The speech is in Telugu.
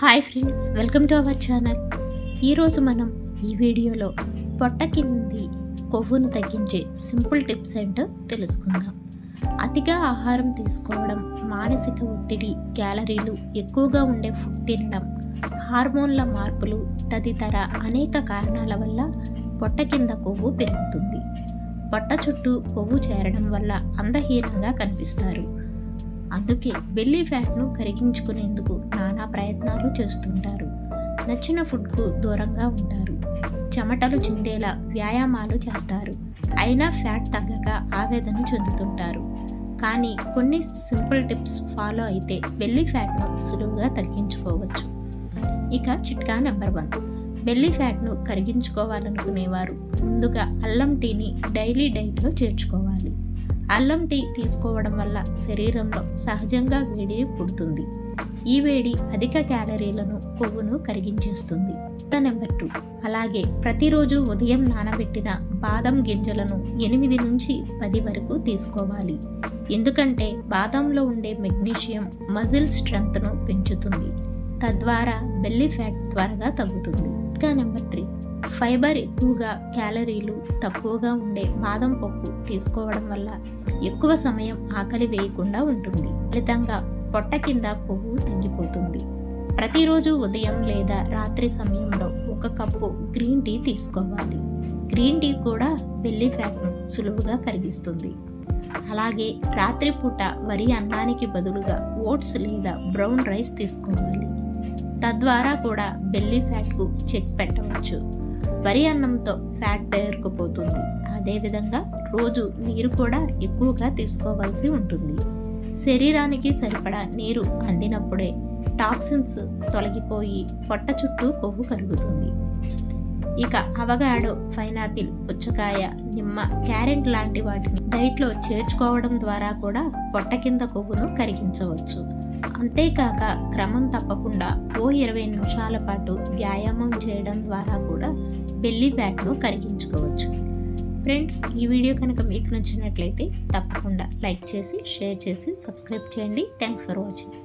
Hi friends welcome to our channel. ఈరోజు మనం ఈ వీడియోలో పొట్ట కింది కొవ్వును తగ్గించే సింపుల్ టిప్స్ ఏంటో తెలుసుకుందాం. అతిగా ఆహారం తీసుకోవడం మానసిక ఒత్తిడి క్యాలరీలు ఎక్కువగా ఉండే ఫుడ్ తినడం హార్మోన్ల మార్పులు తదితర అనేక కారణాల వల్ల పొట్ట కింద కొవ్వు పెరుగుతుంది. పొట్ట చుట్టూ కొవ్వు చేరడం వల్ల అందహీనంగా కనిపిస్తారు. అందుకే బెల్లీ ఫ్యాట్ను కరిగించుకునేందుకు నానా ప్రయత్నాలు చేస్తుంటారు. నచ్చిన ఫుడ్కు దూరంగా ఉంటారు. చెమటలు చిందేలా వ్యాయామాలు చేస్తారు. అయినా ఫ్యాట్ తగ్గక ఆవేదన చెందుతుంటారు. కానీ కొన్ని సింపుల్ టిప్స్ ఫాలో అయితే బెల్లీ ఫ్యాట్ను సులువుగా తగ్గించుకోవచ్చు. ఇక చిట్కా నెంబర్ వన్. బెల్లీ ఫ్యాట్ను కరిగించుకోవాలనుకునేవారు ముందుగా అల్లం టీని డైలీ డైట్లో చేర్చుకోవాలి. అల్లం టీ తీసుకోవడం వల్ల శరీరంలో సహజంగా వేడి పుడుతుంది. ఈ వేడి అధిక క్యాలరీలను కొవ్వును కరిగించేస్తుంది. Number two. అలాగే ప్రతిరోజు ఉదయం నానబెట్టిన బాదం గింజలను ఎనిమిది నుంచి పది వరకు తీసుకోవాలి. ఎందుకంటే బాదంలో ఉండే మెగ్నీషియం మజిల్ స్ట్రెంగ్త్ను పెంచుతుంది. తద్వారా బెల్లీ ఫ్యాట్ త్వరగా తగ్గుతుంది. ఇంకా నెంబర్ త్రీ. ఫైబర్ ఎక్కువగా క్యాలరీలు తక్కువగా ఉండే బాదం పప్పు తీసుకోవడం వల్ల ఎక్కువ సమయం ఆకలి వేయకుండా ఉంటుంది. ఫలితంగా పొట్ట కింద కొవ్వు తగ్గిపోతుంది. ప్రతిరోజు ఉదయం లేదా రాత్రి సమయంలో ఒక కప్పు గ్రీన్ టీ తీసుకోవాలి. గ్రీన్ టీ కూడా బెల్లి ఫ్యాట్ను సులువుగా కరిగిస్తుంది. అలాగే రాత్రిపూట వరి అన్నానికి బదులుగా ఓట్స్ లేదా బ్రౌన్ రైస్ తీసుకోవాలి. తద్వారా కూడా బెల్లీ ఫ్యాట్కు చెక్ పెట్టవచ్చు. వరి అన్నంతో ఫ్యాట్ పేరుకుపోతుంది అదేవిధంగా రోజు నీరు కూడా ఎక్కువగా తీసుకోవాల్సి ఉంటుంది. శరీరానికి సరిపడా నీరు అందినప్పుడే టాక్సిన్స్ తొలగిపోయి పొట్ట చుట్టూ కొవ్వు కరుగుతుంది ఇక అవగాడో పైనాపిల్ పుచ్చకాయ నిమ్మ క్యారెట్ లాంటి వాటిని డైట్లో చేర్చుకోవడం ద్వారా కూడా పొట్ట కింద కొవ్వును కరిగించవచ్చు. అంతేకాక క్రమం తప్పకుండా ఓ ఇరవై నిమిషాల పాటు వ్యాయామం చేయడం ద్వారా కూడా బెల్లీ ఫ్యాట్ను కరిగించుకోవచ్చు. ఫ్రెండ్స్ ఈ వీడియో కనుక మీకు నచ్చినట్లయితే తప్పకుండా లైక్ చేసి షేర్ చేసి సబ్స్క్రైబ్ చేయండి. Thanks for watching.